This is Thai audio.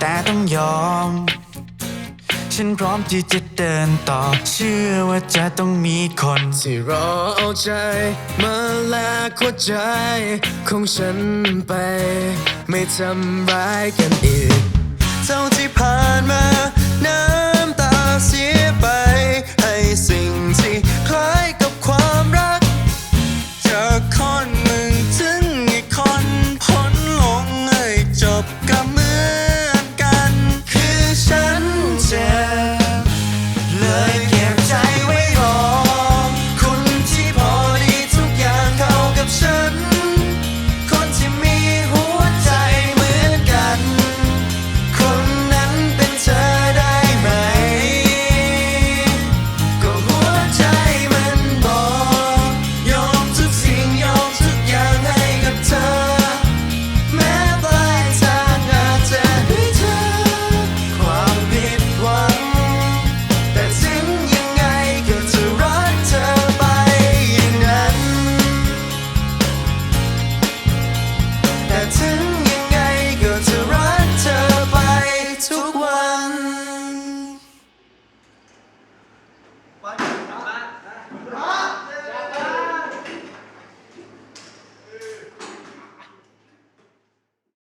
แต้องยอม ฉันพร้อมที่จะเดินต่อ เชื่อว่าจะต้องมีคน ที่รอเอาใจ มาแลกหัวใจ ของฉันไป ไม่ทำร้ายกันอีกเท่าที่